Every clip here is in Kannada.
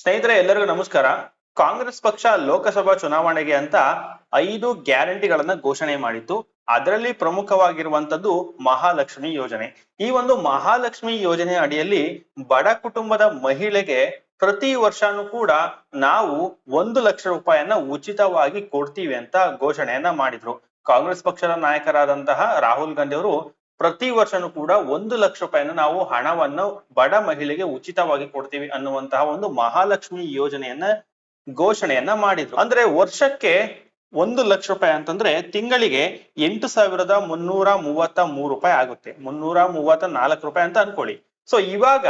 ಸ್ನೇಹಿತರೆ, ಎಲ್ಲರಿಗೂ ನಮಸ್ಕಾರ. ಕಾಂಗ್ರೆಸ್ ಪಕ್ಷ ಲೋಕಸಭಾ ಚುನಾವಣೆಗೆ ಅಂತ ಐದು ಗ್ಯಾರಂಟಿಗಳನ್ನ ಘೋಷಣೆ ಮಾಡಿತ್ತು. ಅದರಲ್ಲಿ ಪ್ರಮುಖವಾಗಿರುವಂತದ್ದು ಮಹಾಲಕ್ಷ್ಮಿ ಯೋಜನೆ. ಈ ಒಂದು ಮಹಾಲಕ್ಷ್ಮಿ ಯೋಜನೆ ಅಡಿಯಲ್ಲಿ ಬಡ ಕುಟುಂಬದ ಮಹಿಳೆಗೆ ಪ್ರತಿ ವರ್ಷನೂ ಕೂಡ ನಾವು ಒಂದು ಲಕ್ಷ ರೂಪಾಯಿಯನ್ನ ಉಚಿತವಾಗಿ ಕೊಡ್ತೀವಿ ಅಂತ ಘೋಷಣೆಯನ್ನ ಮಾಡಿದ್ರು. ಕಾಂಗ್ರೆಸ್ ಪಕ್ಷದ ನಾಯಕರಾದಂತಹ ರಾಹುಲ್ ಗಾಂಧಿ ಅವರು ಪ್ರತಿ ವರ್ಷನೂ ಕೂಡ ಒಂದು ಲಕ್ಷ ರೂಪಾಯಿಯನ್ನು ನಾವು ಹಣವನ್ನು ಬಡ ಮಹಿಳೆಗೆ ಉಚಿತವಾಗಿ ಕೊಡ್ತೀವಿ ಅನ್ನುವಂತಹ ಒಂದು ಮಹಾಲಕ್ಷ್ಮಿ ಯೋಜನೆಯನ್ನ ಘೋಷಣೆಯನ್ನ ಮಾಡಿದ್ರು. ಅಂದ್ರೆ ವರ್ಷಕ್ಕೆ ಒಂದು ಲಕ್ಷ ರೂಪಾಯಿ ಅಂತಂದ್ರೆ ತಿಂಗಳಿಗೆ ಎಂಟು ಸಾವಿರದ ಮುನ್ನೂರ ಮೂವತ್ತ ಮೂರು ರೂಪಾಯಿ ಆಗುತ್ತೆ. ಮುನ್ನೂರ ಮೂವತ್ತ ನಾಲ್ಕು ರೂಪಾಯಿ ಅಂತ ಅನ್ಕೊಳ್ಳಿ. ಸೊ ಇವಾಗ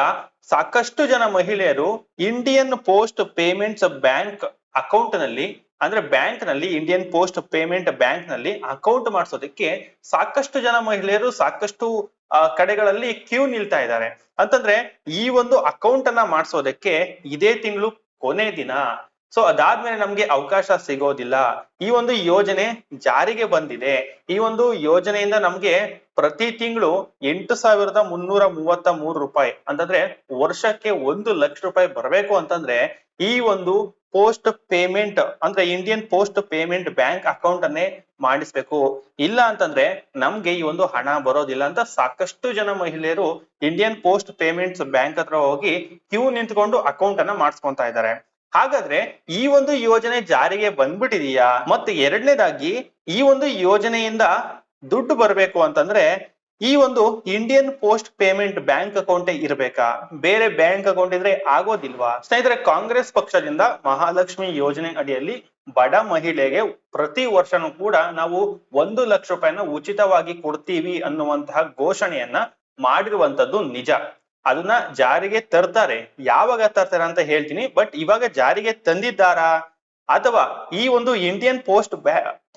ಸಾಕಷ್ಟು ಜನ ಮಹಿಳೆಯರು ಇಂಡಿಯನ್ ಪೋಸ್ಟ್ ಪೇಮೆಂಟ್ಸ್ ಬ್ಯಾಂಕ್ ಅಕೌಂಟ್ನಲ್ಲಿ ಅಂದ್ರೆ ಬ್ಯಾಂಕ್ನಲ್ಲಿ ಇಂಡಿಯನ್ ಪೋಸ್ಟ್ ಪೇಮೆಂಟ್ ಬ್ಯಾಂಕ್ನಲ್ಲಿ ಅಕೌಂಟ್ ಮಾಡಿಸೋದಕ್ಕೆ ಸಾಕಷ್ಟು ಜನ ಮಹಿಳೆಯರು ಸಾಕಷ್ಟು ಕಡೆಗಳಲ್ಲಿ ಕ್ಯೂ ನಿಲ್ತಾ ಇದ್ದಾರೆ. ಅಂತಂದ್ರೆ ಈ ಒಂದು ಅಕೌಂಟ್ ಅನ್ನ ಮಾಡಿಸೋದಕ್ಕೆ ಇದೇ ತಿಂಗಳು ಕೊನೆ ದಿನ. ಸೊ ಅದಾದ್ಮೇಲೆ ನಮ್ಗೆ ಅವಕಾಶ ಸಿಗೋದಿಲ್ಲ. ಈ ಒಂದು ಯೋಜನೆ ಜಾರಿಗೆ ಬಂದಿದೆ. ಈ ಒಂದು ಯೋಜನೆಯಿಂದ ನಮ್ಗೆ ಪ್ರತಿ ತಿಂಗಳು ಎಂಟು ಸಾವಿರದ ಮುನ್ನೂರ ಮೂವತ್ತ ಮೂರು ರೂಪಾಯಿ. ಅಂತಂದ್ರೆ ವರ್ಷಕ್ಕೆ ಒಂದು ಲಕ್ಷ ರೂಪಾಯಿ ಬರಬೇಕು ಅಂತಂದ್ರೆ ಈ ಒಂದು ಪೋಸ್ಟ್ ಪೇಮೆಂಟ್ ಅಂದ್ರೆ Indian post payment bank account ಅನ್ನೇ ಮಾಡಿಸ್ಬೇಕು. ಇಲ್ಲ ಅಂತಂದ್ರೆ ನಮ್ಗೆ ಈ ಒಂದು ಹಣ ಬರೋದಿಲ್ಲ ಅಂತ ಸಾಕಷ್ಟು ಜನ ಮಹಿಳೆಯರು ಇಂಡಿಯನ್ ಪೋಸ್ಟ್ ಪೇಮೆಂಟ್ಸ್ ಬ್ಯಾಂಕ್ ಹತ್ರ ಹೋಗಿ ಕ್ಯೂ ನಿಂತ್ಕೊಂಡು ಅಕೌಂಟ್ ಅನ್ನ ಮಾಡಿಸ್ಕೊಂತಾ ಇದ್ದಾರೆ. ಹಾಗಾದ್ರೆ ಈ ಒಂದು ಯೋಜನೆ ಜಾರಿಗೆ ಬಂದ್ಬಿಟ್ಟಿದೀಯಾ? ಮತ್ತೆ ಎರಡನೇದಾಗಿ ಈ ಒಂದು ಯೋಜನೆಯಿಂದ ದುಡ್ಡು ಬರ್ಬೇಕು ಅಂತಂದ್ರೆ ಈ ಒಂದು Indian post payment bank account ಇರಬೇಕಾ? ಬೇರೆ ಬ್ಯಾಂಕ್ ಅಕೌಂಟ್ ಇದ್ರೆ ಆಗೋದಿಲ್ವಾ? ಸ್ನೇಹಿತರೆ, ಕಾಂಗ್ರೆಸ್ ಪಕ್ಷದಿಂದ ಮಹಾಲಕ್ಷ್ಮಿ ಯೋಜನೆ ಅಡಿಯಲ್ಲಿ ಬಡ ಮಹಿಳೆಗೆ ಪ್ರತಿ ವರ್ಷನೂ ಕೂಡ ನಾವು ಒಂದು ಲಕ್ಷ ರೂಪಾಯಿನ ಉಚಿತವಾಗಿ ಕೊಡ್ತೀವಿ ಅನ್ನುವಂತಹ ಘೋಷಣೆಯನ್ನ ಮಾಡಿರುವಂತದ್ದು ನಿಜ. ಅದನ್ನ ಜಾರಿಗೆ ತರ್ತಾರೆ. ಯಾವಾಗ ತರ್ತಾರೆ ಅಂತ ಹೇಳ್ತೀನಿ, ಬಟ್ ಇವಾಗ ಜಾರಿಗೆ ತಂದಿದ್ದಾರಾ? ಅಥವಾ ಈ ಒಂದು Indian post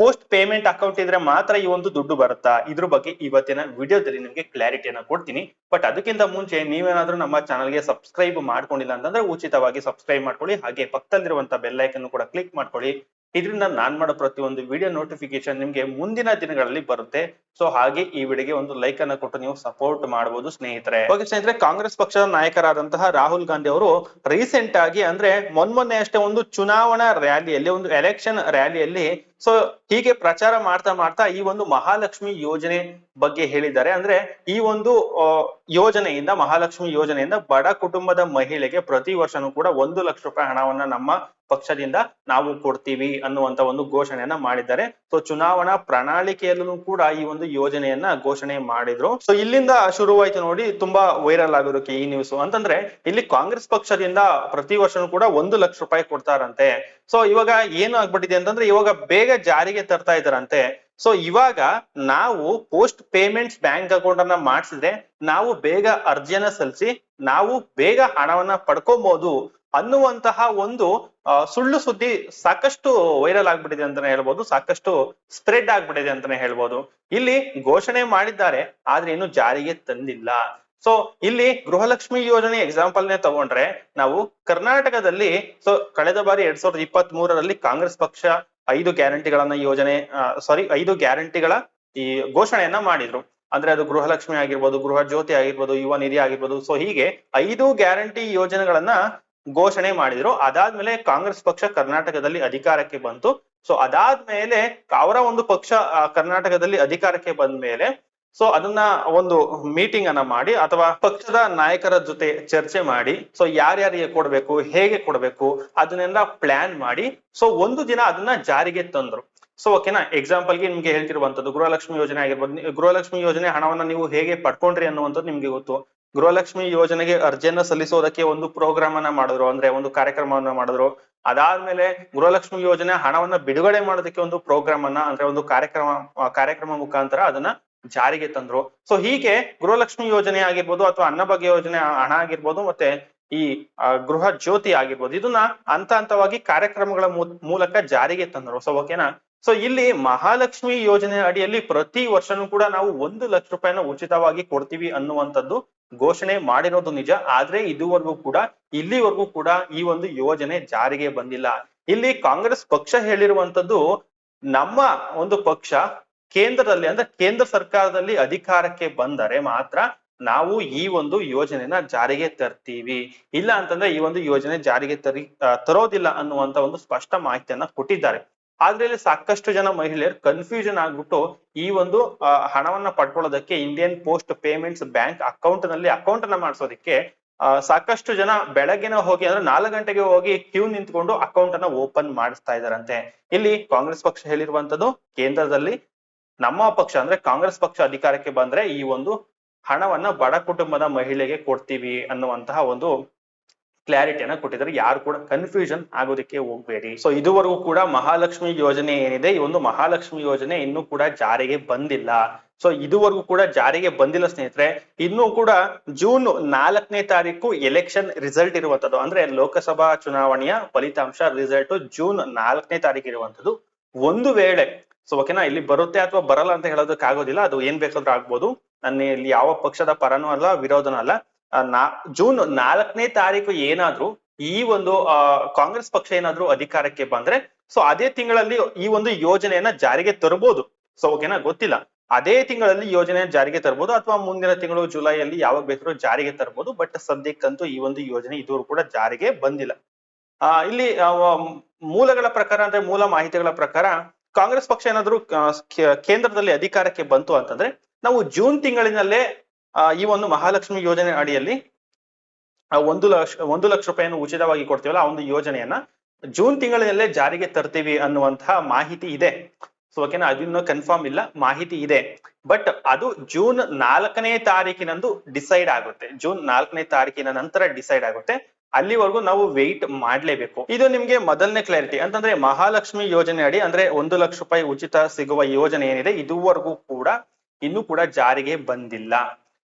post payment account ಇದ್ರೆ ಮಾತ್ರ ಈ ಒಂದು ದುಡ್ಡು ಬರುತ್ತಾ? ಇದ್ರ ಬಗ್ಗೆ ಇವತ್ತಿನ ವಿಡಿಯೋದಲ್ಲಿ ನಿಮಗೆ ಕ್ಲಾರಿಟಿಯನ್ನ ಕೊಡ್ತೀನಿ. ಬಟ್ ಅದಕ್ಕಿಂತ ಮುಂಚೆ ನೀವೇನಾದ್ರೂ ನಮ್ಮ ಚಾನಲ್ಗೆ ಸಬ್ಸ್ಕ್ರೈಬ್ ಮಾಡ್ಕೊಂಡಿಲ್ಲ ಅಂತಂದ್ರೆ ಉಚಿತವಾಗಿ ಸಬ್ಸ್ಕ್ರೈಬ್ ಮಾಡ್ಕೊಳ್ಳಿ. ಹಾಗೆ ಪಕ್ಕದಲ್ಲಿರುವಂತ ಬೆಲ್ ಕೂಡ ಕ್ಲಿಕ್ ಮಾಡ್ಕೊಳ್ಳಿ. ಇದರಿಂದ ನಾನ್ ಮಾಡೋ ಪ್ರತಿಯೊಂದು ವಿಡಿಯೋ ನೋಟಿಫಿಕೇಶನ್ ನಿಮ್ಗೆ ಮುಂದಿನ ದಿನಗಳಲ್ಲಿ ಬರುತ್ತೆ. ಸೊ ಹಾಗೆ ಈ ವಿಡಿಯೋಗೆ ಒಂದು ಲೈಕ್ ಅನ್ನ ಕೊಟ್ಟು ನೀವು ಸಪೋರ್ಟ್ ಮಾಡಬಹುದು ಸ್ನೇಹಿತರೆ. ಓಕೆ ಸ್ನೇಹಿತರೆ, ಕಾಂಗ್ರೆಸ್ ಪಕ್ಷದ ನಾಯಕರಾದಂತಹ ರಾಹುಲ್ ಗಾಂಧಿ ಅವರು ರೀಸೆಂಟ್ ಆಗಿ ಅಂದ್ರೆ ಮೊನ್ಮೊನ್ನೆ ಅಷ್ಟೇ ಒಂದು ಚುನಾವಣಾ ರ್ಯಾಲಿಯಲ್ಲಿ ಒಂದು ಎಲೆಕ್ಷನ್ ರ್ಯಾಲಿಯಲ್ಲಿ ಸೊ ಹೀಗೆ ಪ್ರಚಾರ ಮಾಡ್ತಾ ಮಾಡ್ತಾ ಈ ಒಂದು ಮಹಾಲಕ್ಷ್ಮಿ ಯೋಜನೆ ಬಗ್ಗೆ ಹೇಳಿದ್ದಾರೆ. ಅಂದ್ರೆ ಈ ಒಂದು ಯೋಜನೆಯಿಂದ, ಮಹಾಲಕ್ಷ್ಮಿ ಯೋಜನೆಯಿಂದ ಬಡ ಕುಟುಂಬದ ಮಹಿಳೆಗೆ ಪ್ರತಿ ವರ್ಷನೂ ಕೂಡ ಒಂದು ಲಕ್ಷ ರೂಪಾಯಿ ಹಣವನ್ನ ನಮ್ಮ ಪಕ್ಷದಿಂದ ನಾವು ಕೊಡ್ತೀವಿ ಅನ್ನುವಂತ ಒಂದು ಘೋಷಣೆಯನ್ನ ಮಾಡಿದ್ದಾರೆ. ಸೊ ಚುನಾವಣಾ ಪ್ರಣಾಳಿಕೆಯಲ್ಲೂ ಕೂಡ ಈ ಒಂದು ಯೋಜನೆಯನ್ನ ಘೋಷಣೆ ಮಾಡಿದ್ರು. ಸೊ ಇಲ್ಲಿಂದ ಶುರುವಾಯ್ತು ನೋಡಿ, ತುಂಬಾ ವೈರಲ್ ಆಗಿರೋಕೆ ಈ ನ್ಯೂಸ್ ಅಂತಂದ್ರೆ, ಇಲ್ಲಿ ಕಾಂಗ್ರೆಸ್ ಪಕ್ಷದಿಂದ ಪ್ರತಿ ವರ್ಷನೂ ಕೂಡ ಒಂದು ಲಕ್ಷ ರೂಪಾಯಿ ಕೊಡ್ತಾರಂತೆ. ಸೊ ಇವಾಗ ಏನು ಆಗ್ಬಿಟ್ಟಿದೆ ಅಂತಂದ್ರೆ ಇವಾಗ ಬೇಗ ಜಾರಿಗೆ ತರ್ತಾ ಇದಾರಂತೆ ಸೊ ಇವಾಗ ನಾವು ಪೋಸ್ಟ್ ಪೇಮೆಂಟ್ಸ್ ಬ್ಯಾಂಕ್ ಅಕೌಂಟ್ ಅನ್ನ ಮಾಡಿಸಿದ್ರೆ ನಾವು ಬೇಗ ಅರ್ಜಿಯನ್ನ ಸಲ್ಲಿಸಿ, ನಾವು ಬೇಗ ಹಣವನ್ನ ಪಡ್ಕೊಬಹುದು ಅನ್ನುವಂತಹ ಒಂದು ಸುಳ್ಳು ಸುದ್ದಿ ಸಾಕಷ್ಟು ವೈರಲ್ ಆಗ್ಬಿಟ್ಟಿದೆ ಅಂತಾನೆ ಹೇಳ್ಬೋದು, ಸಾಕಷ್ಟು ಸ್ಪ್ರೆಡ್ ಆಗ್ಬಿಟ್ಟಿದೆ ಅಂತಾನೆ ಹೇಳ್ಬೋದು. ಇಲ್ಲಿ ಘೋಷಣೆ ಮಾಡಿದ್ದಾರೆ, ಆದ್ರೆ ಇನ್ನು ಜಾರಿಗೆ ತಂದಿಲ್ಲ. ಸೊ ಇಲ್ಲಿ ಗೃಹಲಕ್ಷ್ಮಿ ಯೋಜನೆ ಎಕ್ಸಾಂಪಲ್ ನೇ ತಗೊಂಡ್ರೆ ನಾವು ಕರ್ನಾಟಕದಲ್ಲಿ ಸೊ ಕಳೆದ ಬಾರಿ ಎರಡ್ ಸಾವಿರದ ಇಪ್ಪತ್ತ್ ಮೂರರಲ್ಲಿ ಕಾಂಗ್ರೆಸ್ ಪಕ್ಷ ಐದು ಗ್ಯಾರಂಟಿಗಳನ್ನ ಯೋಜನೆ ಸಾರಿ ಐದು ಗ್ಯಾರಂಟಿಗಳ ಈ ಘೋಷಣೆಯನ್ನ ಮಾಡಿದ್ರು. ಅಂದ್ರೆ ಅದು ಗೃಹಲಕ್ಷ್ಮಿ ಆಗಿರ್ಬೋದು, ಗೃಹ ಜ್ಯೋತಿ ಆಗಿರ್ಬೋದು, ಯುವ ನಿಧಿ ಆಗಿರ್ಬೋದು ಸೊ ಹೀಗೆ ಐದು ಗ್ಯಾರಂಟಿ ಯೋಜನೆಗಳನ್ನ ಘೋಷಣೆ ಮಾಡಿದ್ರು. ಅದಾದ್ಮೇಲೆ ಕಾಂಗ್ರೆಸ್ ಪಕ್ಷ ಕರ್ನಾಟಕದಲ್ಲಿ ಅಧಿಕಾರಕ್ಕೆ ಬಂತು. ಸೊ ಅದಾದ್ಮೇಲೆ ಅವರ ಒಂದು ಪಕ್ಷ ಕರ್ನಾಟಕದಲ್ಲಿ ಅಧಿಕಾರಕ್ಕೆ ಬಂದ ಮೇಲೆ ಸೊ ಅದನ್ನ ಒಂದು ಮೀಟಿಂಗ್ ಅನ್ನ ಮಾಡಿ ಅಥವಾ ಪಕ್ಷದ ನಾಯಕರ ಜೊತೆ ಚರ್ಚೆ ಮಾಡಿ. ಸೊ ಯಾರ್ಯಾರಿಗೆ ಕೊಡ್ಬೇಕು, ಹೇಗೆ ಕೊಡ್ಬೇಕು, ಅದನ್ನೆಲ್ಲ ಪ್ಲಾನ್ ಮಾಡಿ. ಸೊ ಒಂದು ದಿನ ಅದನ್ನ ಜಾರಿಗೆ ತಂದ್ರು. ಸೊ ಓಕೆನಾ ಎಕ್ಸಾಂಪಲ್ಗೆ ನಿಮ್ಗೆ ಹೇಳ್ತಿರುವಂತದ್ದು ಗೃಹಲಕ್ಷ್ಮಿ ಯೋಜನೆ ಆಗಿರ್ಬೋದು. ಗೃಹಲಕ್ಷ್ಮಿ ಯೋಜನೆ ಹಣವನ್ನ ನೀವು ಹೇಗೆ ಪಡ್ಕೊಂಡ್ರಿ ಅನ್ನುವಂಥದ್ದು ನಿಮ್ಗೆ ಗೊತ್ತು. ಗೃಹಲಕ್ಷ್ಮಿ ಯೋಜನೆಗೆ ಅರ್ಜಿಯನ್ನ ಸಲ್ಲಿಸೋದಕ್ಕೆ ಒಂದು ಪ್ರೋಗ್ರಾಮ್ ಅನ್ನ ಮಾಡಿದ್ರು, ಅಂದ್ರೆ ಒಂದು ಕಾರ್ಯಕ್ರಮವನ್ನ ಮಾಡಿದ್ರು. ಅದಾದ್ಮೇಲೆ ಗೃಹಲಕ್ಷ್ಮಿ ಯೋಜನೆ ಹಣವನ್ನ ಬಿಡುಗಡೆ ಮಾಡೋದಕ್ಕೆ ಒಂದು ಪ್ರೋಗ್ರಾಮ್ ಅನ್ನ, ಅಂದ್ರೆ ಒಂದು ಕಾರ್ಯಕ್ರಮ ಕಾರ್ಯಕ್ರಮ ಮುಖಾಂತರ ಅದನ್ನ ಜಾರಿಗೆ ತಂದ್ರು. ಸೊ ಹೀಗೆ ಗೃಹಲಕ್ಷ್ಮಿ ಯೋಜನೆ ಆಗಿರ್ಬೋದು ಅಥವಾ ಅನ್ನಭಾಗ್ಯ ಯೋಜನೆ, ಹಣ ಆಗಿರ್ಬೋದು ಮತ್ತೆ ಈ ಗೃಹ ಜ್ಯೋತಿ ಆಗಿರ್ಬೋದು ಇದನ್ನ ಹಂತ ಹಂತವಾಗಿ ಕಾರ್ಯಕ್ರಮಗಳ ಮೂಲಕ ಜಾರಿಗೆ ತಂದ್ರು. ಸೊ ಓಕೆನಾ ಸೊ ಇಲ್ಲಿ ಮಹಾಲಕ್ಷ್ಮಿ ಯೋಜನೆ ಅಡಿಯಲ್ಲಿ ಪ್ರತಿ ವರ್ಷನೂ ಕೂಡ ನಾವು ಒಂದು ಲಕ್ಷ ರೂಪಾಯಿನ ಉಚಿತವಾಗಿ ಕೊಡ್ತೀವಿ ಅನ್ನುವಂಥದ್ದು ಘೋಷಣೆ ಮಾಡಿರೋದು ನಿಜ. ಆದ್ರೆ ಇದುವರೆಗೂ ಕೂಡ, ಇಲ್ಲಿವರೆಗೂ ಕೂಡ ಈ ಒಂದು ಯೋಜನೆ ಜಾರಿಗೆ ಬಂದಿಲ್ಲ. ಇಲ್ಲಿ ಕಾಂಗ್ರೆಸ್ ಪಕ್ಷ ಹೇಳಿರುವಂತದ್ದು ನಮ್ಮ ಒಂದು ಪಕ್ಷ ಕೇಂದ್ರದಲ್ಲಿ ಅಂದ್ರೆ ಕೇಂದ್ರ ಸರ್ಕಾರದಲ್ಲಿ ಅಧಿಕಾರಕ್ಕೆ ಬಂದರೆ ಮಾತ್ರ ನಾವು ಈ ಒಂದು ಯೋಜನೆನ ಜಾರಿಗೆ ತರ್ತೀವಿ. ಇಲ್ಲ ಅಂತಂದ್ರೆ ಈ ಒಂದು ಯೋಜನೆ ಜಾರಿಗೆ ತರಿ ತರೋದಿಲ್ಲ ಅನ್ನುವಂತ ಒಂದು ಸ್ಪಷ್ಟ ಮಾಹಿತಿಯನ್ನ ಕೊಟ್ಟಿದ್ದಾರೆ. ಆದ್ರೆ ಇಲ್ಲಿ ಸಾಕಷ್ಟು ಜನ ಮಹಿಳೆಯರು ಕನ್ಫ್ಯೂಷನ್ ಆಗ್ಬಿಟ್ಟು ಈ ಒಂದು ಹಣವನ್ನ ಪಡ್ಕೊಳ್ಳೋದಕ್ಕೆ ಇಂಡಿಯನ್ ಪೋಸ್ಟ್ ಪೇಮೆಂಟ್ಸ್ ಬ್ಯಾಂಕ್ ಅಕೌಂಟ್ನಲ್ಲಿ ಅಕೌಂಟ್ ಅನ್ನ ಮಾಡಿಸೋದಕ್ಕೆ ಸಾಕಷ್ಟು ಜನ ಬೆಳಗ್ಗೆನ ಹೋಗಿ ಅಂದ್ರೆ ನಾಲ್ಕು ಗಂಟೆಗೆ ಹೋಗಿ ಕ್ಯೂ ನಿಂತ್ಕೊಂಡು ಅಕೌಂಟ್ ಅನ್ನ ಓಪನ್ ಮಾಡಿಸ್ತಾ ಇದಾರಂತೆ ಇಲ್ಲಿ ಕಾಂಗ್ರೆಸ್ ಪಕ್ಷ ಹೇಳಿರುವಂತದ್ದು ಕೇಂದ್ರದಲ್ಲಿ ನಮ್ಮ ಪಕ್ಷ ಅಂದ್ರೆ ಕಾಂಗ್ರೆಸ್ ಪಕ್ಷ ಅಧಿಕಾರಕ್ಕೆ ಬಂದ್ರೆ ಈ ಒಂದು ಹಣವನ್ನ ಬಡ ಕುಟುಂಬದ ಮಹಿಳೆಗೆ ಕೊಡ್ತೀವಿ ಅನ್ನುವಂತಹ ಒಂದು ಕ್ಲಾರಿಟಿಯನ್ನ ಕೊಟ್ಟಿದ್ದಾರೆ. ಯಾರು ಕೂಡ ಕನ್ಫ್ಯೂಷನ್ ಆಗೋದಕ್ಕೆ ಹೋಗ್ಬೇಡಿ. ಸೊ ಇದುವರೆಗೂ ಕೂಡ ಮಹಾಲಕ್ಷ್ಮಿ ಯೋಜನೆ ಏನಿದೆ, ಈ ಒಂದು ಮಹಾಲಕ್ಷ್ಮಿ ಯೋಜನೆ ಇನ್ನೂ ಕೂಡ ಜಾರಿಗೆ ಬಂದಿಲ್ಲ. ಸೊ ಇದುವರೆಗೂ ಕೂಡ ಜಾರಿಗೆ ಬಂದಿಲ್ಲ ಸ್ನೇಹಿತರೆ. ಇನ್ನೂ ಕೂಡ ಜೂನ್ ನಾಲ್ಕನೇ ತಾರೀಕು ಎಲೆಕ್ಷನ್ ರಿಸಲ್ಟ್ ಇರುವಂತದ್ದು ಅಂದ್ರೆ ಲೋಕಸಭಾ ಚುನಾವಣೆಯ ಫಲಿತಾಂಶ ರಿಸಲ್ಟ್ ಜೂನ್ ನಾಲ್ಕನೇ ತಾರೀಕು ಇರುವಂತದ್ದು ಒಂದು ವೇಳೆ ಸೊ ಓಕೆನಾ ಇಲ್ಲಿ ಬರುತ್ತೆ ಅಥವಾ ಬರಲ್ಲ ಅಂತ ಹೇಳೋದಕ್ಕೆ ಆಗೋದಿಲ್ಲ. ಅದು ಏನ್ ಬೇಕಾದ್ರೂ ಆಗ್ಬೋದು. ನನ್ನ ಇಲ್ಲಿ ಯಾವ ಪಕ್ಷದ ಪರನೂ ಅಲ್ಲ, ವಿರೋಧನೂ ಅಲ್ಲ. ಜೂನ್ ನಾಲ್ಕನೇ ತಾರೀಕು ಏನಾದ್ರೂ ಈ ಒಂದು ಕಾಂಗ್ರೆಸ್ ಪಕ್ಷ ಏನಾದ್ರೂ ಅಧಿಕಾರಕ್ಕೆ ಬಂದ್ರೆ, ಸೊ ಅದೇ ತಿಂಗಳಲ್ಲಿ ಈ ಒಂದು ಯೋಜನೆಯನ್ನ ಜಾರಿಗೆ ತರಬಹುದು ಸೊ ಓಕೆನಾ ಗೊತ್ತಿಲ್ಲ. ಅದೇ ತಿಂಗಳಲ್ಲಿ ಯೋಜನೆ ಜಾರಿಗೆ ತರಬಹುದು ಅಥವಾ ಮುಂದಿನ ತಿಂಗಳು ಜುಲೈಯಲ್ಲಿ ಯಾವಾಗ ಬೇಕಾದ್ರೂ ಜಾರಿಗೆ ತರಬಹುದು ಬಟ್ ಸದ್ಯಕ್ಕಂತೂ ಈ ಒಂದು ಯೋಜನೆ ಇದುವರೆಗೂ ಕೂಡ ಜಾರಿಗೆ ಬಂದಿಲ್ಲ. ಇಲ್ಲಿ ಮೂಲಗಳ ಪ್ರಕಾರ ಅಂದ್ರೆ ಮೂಲ ಮಾಹಿತಿಗಳ ಪ್ರಕಾರ ಕಾಂಗ್ರೆಸ್ ಪಕ್ಷ ಏನಾದ್ರು ಕೇಂದ್ರದಲ್ಲಿ ಅಧಿಕಾರಕ್ಕೆ ಬಂತು ಅಂತಂದ್ರೆ, ನಾವು ಜೂನ್ ತಿಂಗಳಿನಲ್ಲೇ ಈ ಒಂದು ಮಹಾಲಕ್ಷ್ಮಿ ಯೋಜನೆ ಅಡಿಯಲ್ಲಿ ಒಂದು ಲಕ್ಷ ಒಂದು ಲಕ್ಷ ರೂಪಾಯಿಯನ್ನು ಉಚಿತವಾಗಿ ಕೊಡ್ತೀವಲ್ಲ, ಆ ಒಂದು ಯೋಜನೆಯನ್ನ ಜೂನ್ ತಿಂಗಳಿನಲ್ಲೇ ಜಾರಿಗೆ ತರ್ತೀವಿ ಅನ್ನುವಂತಹ ಮಾಹಿತಿ ಇದೆ. ಸೊ ಓಕೆನಾ ಅದಿನ್ನೂ ಕನ್ಫರ್ಮ್ ಇಲ್ಲ, ಮಾಹಿತಿ ಇದೆ. ಬಟ್ ಅದು ಜೂನ್ ನಾಲ್ಕನೇ ತಾರೀಕಿನಂದು ಡಿಸೈಡ್ ಆಗುತ್ತೆ. ಜೂನ್ ನಾಲ್ಕನೇ ತಾರೀಕಿನ ನಂತರ ಡಿಸೈಡ್ ಆಗುತ್ತೆ. ಅಲ್ಲಿವರೆಗೂ ನಾವು ವೆಯ್ಟ್ ಮಾಡ್ಲೇಬೇಕು. ಇದು ನಿಮ್ಗೆ ಮೊದಲನೇ ಕ್ಲಾರಿಟಿ ಅಂತಂದ್ರೆ ಮಹಾಲಕ್ಷ್ಮಿ ಯೋಜನೆ ಅಡಿ ಅಂದ್ರೆ ಒಂದು ಲಕ್ಷ ರೂಪಾಯಿ ಉಚಿತ ಸಿಗುವ ಯೋಜನೆ ಏನಿದೆ, ಇದುವರೆಗೂ ಕೂಡ, ಇನ್ನೂ ಕೂಡ ಜಾರಿಗೆ ಬಂದಿಲ್ಲ.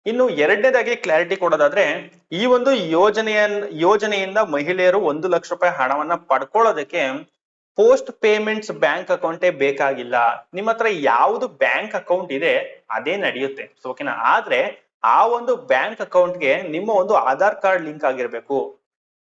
ಇನ್ನು ಎರಡನೇದಾಗಿ ಕ್ಲಾರಿಟಿ ಕೊಡೋದಾದ್ರೆ, ಈ ಒಂದು ಯೋಜನೆಯ ಯೋಜನೆಯಿಂದ ಮಹಿಳೆಯರು ಒಂದು ಲಕ್ಷ ರೂಪಾಯಿ ಹಣವನ್ನ ಪಡ್ಕೊಳ್ಳೋದಕ್ಕೆ ಪೋಸ್ಟ್ ಪೇಮೆಂಟ್ಸ್ ಬ್ಯಾಂಕ್ ಅಕೌಂಟೇ ಬೇಕಾಗಿಲ್ಲ. ನಿಮ್ಮ ಹತ್ರ ಯಾವುದು ಬ್ಯಾಂಕ್ ಅಕೌಂಟ್ ಇದೆ, ಅದೇ ನಡೆಯುತ್ತೆ. ಓಕೆನಾ ಆದ್ರೆ, ಆ ಒಂದು ಬ್ಯಾಂಕ್ ಅಕೌಂಟ್ಗೆ ನಿಮ್ಮ ಒಂದು ಆಧಾರ್ ಕಾರ್ಡ್ ಲಿಂಕ್ ಆಗಿರ್ಬೇಕು.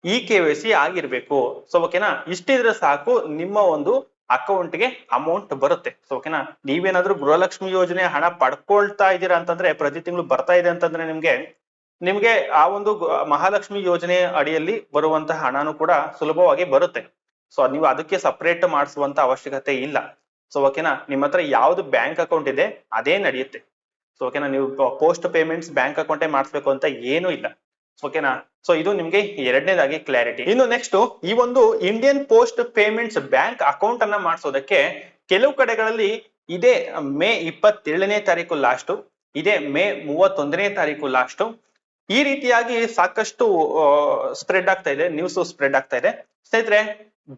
ಇ ಕೆ ವೈ ಸಿ ಆಗಿರ್ಬೇಕು. ಸೊ ಓಕೆನಾ ಇಷ್ಟಿದ್ರೆ ಸಾಕು, ನಿಮ್ಮ ಒಂದು ಅಕೌಂಟ್ಗೆ ಅಮೌಂಟ್ ಬರುತ್ತೆ. ಸೊ ಓಕೆನಾ ನೀವೇನಾದ್ರೂ ಗೃಹಲಕ್ಷ್ಮಿ ಯೋಜನೆ ಹಣ ಪಡ್ಕೊಳ್ತಾ ಇದ್ದೀರಾ ಅಂತಂದ್ರೆ, ಪ್ರತಿ ತಿಂಗಳು ಬರ್ತಾ ಇದೆ ಅಂತಂದ್ರೆ ನಿಮ್ಗೆ ನಿಮ್ಗೆ ಆ ಒಂದು ಗ- ಮಹಾಲಕ್ಷ್ಮಿ ಯೋಜನೆ ಅಡಿಯಲ್ಲಿ ಬರುವಂತಹ ಹಣನೂ ಕೂಡ ಸುಲಭವಾಗಿ ಬರುತ್ತೆ. ಸೊ ನೀವು ಅದಕ್ಕೆ ಸಪರೇಟ್ ಮಾಡಿಸುವಂತ ಅವಶ್ಯಕತೆ ಇಲ್ಲ. ಸೊ ಓಕೆನಾ ನಿಮ್ಮ ಹತ್ರ ಯಾವ್ದು ಬ್ಯಾಂಕ್ ಅಕೌಂಟ್ ಇದೆ, ಅದೇ ನಡೆಯುತ್ತೆ. ಸೊ ಓಕೆನಾ ನೀವು ಪೋಸ್ಟ್ ಪೇಮೆಂಟ್ಸ್ ಬ್ಯಾಂಕ್ ಅಕೌಂಟೇ ಮಾಡಿಸ್ಬೇಕು ಅಂತ ಏನೂ ಇಲ್ಲ. ಓಕೆನಾ ಸೊ ಇದು ನಿಮ್ಗೆ ಎರಡನೇದಾಗಿ ಕ್ಲಾರಿಟಿ ಇನ್ನು ನೆಕ್ಸ್ಟ್ ಈ ಒಂದು Indian post payments bank account ಅನ್ನ ಮಾಡಿಸೋದಕ್ಕೆ ಕೆಲವು ಕಡೆಗಳಲ್ಲಿ ಇದೇ ಮೇ ಇಪ್ಪತ್ತೇಳನೇ ತಾರೀಕು ಲಾಸ್ಟ್ ಇದೇ ಮೇ ಮೂವತ್ತೊಂದನೇ ತಾರೀಕು ಲಾಸ್ಟ್ ಈ ರೀತಿಯಾಗಿ ಸಾಕಷ್ಟು ಸ್ಪ್ರೆಡ್ ಆಗ್ತಾ ಇದೆ ನ್ಯೂಸ್ ಸ್ಪ್ರೆಡ್ ಆಗ್ತಾ ಇದೆ. ಸ್ನೇಹಿತರೆ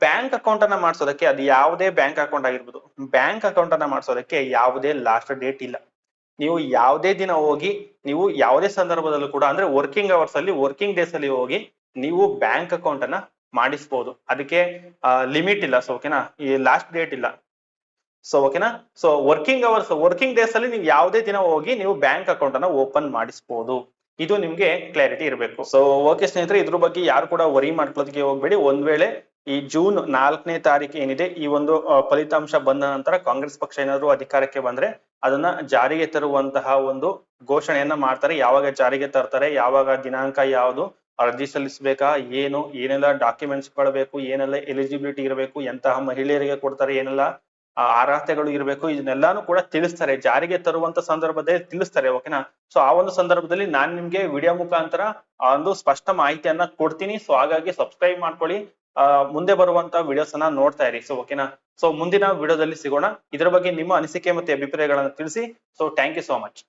ಬ್ಯಾಂಕ್ ಅಕೌಂಟ್ ಅನ್ನ ಮಾಡಿಸೋದಕ್ಕೆ ಅದು ಯಾವುದೇ ಬ್ಯಾಂಕ್ ಅಕೌಂಟ್ ಆಗಿರ್ಬೋದು. ಬ್ಯಾಂಕ್ ಅಕೌಂಟ್ ಅನ್ನ ಮಾಡಿಸೋದಕ್ಕೆ ಯಾವುದೇ ಲಾಸ್ಟ್ ಡೇಟ್ ಇಲ್ಲ. ನೀವು ಯಾವುದೇ ದಿನ ಹೋಗಿ, ನೀವು ಯಾವುದೇ ಸಂದರ್ಭದಲ್ಲೂ ಕೂಡ, ಅಂದ್ರೆ ವರ್ಕಿಂಗ್ ಅವರ್ಸ್ ಅಲ್ಲಿ ವರ್ಕಿಂಗ್ ಡೇಸ್ ಅಲ್ಲಿ ಹೋಗಿ, ನೀವು ಬ್ಯಾಂಕ್ ಅಕೌಂಟ್ ಅನ್ನ ಮಾಡಿಸ್ಬೋದು. ಅದಕ್ಕೆ ಲಿಮಿಟ್ ಇಲ್ಲ ಸೊ ಓಕೆನಾ ಈ ಲಾಸ್ಟ್ ಡೇಟ್ ಇಲ್ಲ. ಸೊ ಓಕೆನಾ so working hours working days ಅಲ್ಲಿ ನೀವು ಯಾವುದೇ ದಿನ ಹೋಗಿ, ನೀವು ಬ್ಯಾಂಕ್ ಅಕೌಂಟ್ ಅನ್ನ ಓಪನ್ ಮಾಡಿಸ್ಬೋದು. ಇದು ನಿಮ್ಗೆ ಕ್ಲಾರಿಟಿ ಇರಬೇಕು. ಸೊ ಓಕೆ ಸ್ನೇಹಿತರೆ, ಇದ್ರ ಬಗ್ಗೆ ಯಾರು ಕೂಡ ವರಿ ಮಾಡ್ಕೊಳ್ಳೋದಕ್ಕೆ ಹೋಗ್ಬೇಡಿ. ಒಂದ್ ವೇಳೆ ಈ ಜೂನ್ ನಾಲ್ಕನೇ ತಾರೀಕು ಏನಿದೆ, ಈ ಒಂದು ಫಲಿತಾಂಶ ಬಂದ ನಂತರ ಕಾಂಗ್ರೆಸ್ ಪಕ್ಷ ಏನಾದ್ರು ಅಧಿಕಾರಕ್ಕೆ ಬಂದ್ರೆ ಅದನ್ನ ಜಾರಿಗೆ ತರುವಂತಹ ಒಂದು ಘೋಷಣೆಯನ್ನ ಮಾಡ್ತಾರೆ. ಯಾವಾಗ ಜಾರಿಗೆ ತರ್ತಾರೆ, ಯಾವಾಗ ದಿನಾಂಕ ಯಾವುದು, ಅರ್ಜಿ ಸಲ್ಲಿಸಬೇಕಾ, ಏನು, ಏನೆಲ್ಲ ಡಾಕ್ಯುಮೆಂಟ್ಸ್ ಬೇಕು ಏನೆಲ್ಲ ಎಲಿಜಿಬಿಲಿಟಿ ಇರಬೇಕು, ಎಂತಹ ಮಹಿಳೆಯರಿಗೆ ಕೊಡ್ತಾರೆ, ಏನೆಲ್ಲ ಅರ್ಹತೆಗಳು ಇರಬೇಕು, ಇದನ್ನೆಲ್ಲಾನು ಕೂಡ ತಿಳಿಸ್ತಾರೆ. ಜಾರಿಗೆ ತರುವಂತ ಸಂದರ್ಭದಲ್ಲಿ ತಿಳಿಸ್ತಾರೆ ಓಕೆನಾ ಸೊ ಆ ಒಂದು ಸಂದರ್ಭದಲ್ಲಿ ನಾನ್ ನಿಮ್ಗೆ ವಿಡಿಯೋ ಮುಖಾಂತರ ಒಂದು ಸ್ಪಷ್ಟ ಮಾಹಿತಿಯನ್ನ ಕೊಡ್ತೀನಿ. ಸೊ ಹಾಗಾಗಿ ಸಬ್ಸ್ಕ್ರೈಬ್ ಮಾಡ್ಕೊಳ್ಳಿ. ಮುಂದೆ ಬರುವಂತ ವಿಡಿಯೋಸ್ ಅನ್ನ ನೋಡ್ತಾ ಇರಿ. ಸೊ ಓಕೆನಾ ಸೊ ಮುಂದಿನ ವಿಡಿಯೋದಲ್ಲಿ ಸಿಗೋಣ. ಇದರ ಬಗ್ಗೆ ನಿಮ್ಮ ಅನಿಸಿಕೆ ಮತ್ತೆ ಅಭಿಪ್ರಾಯಗಳನ್ನ ತಿಳಿಸಿ. So thank you so much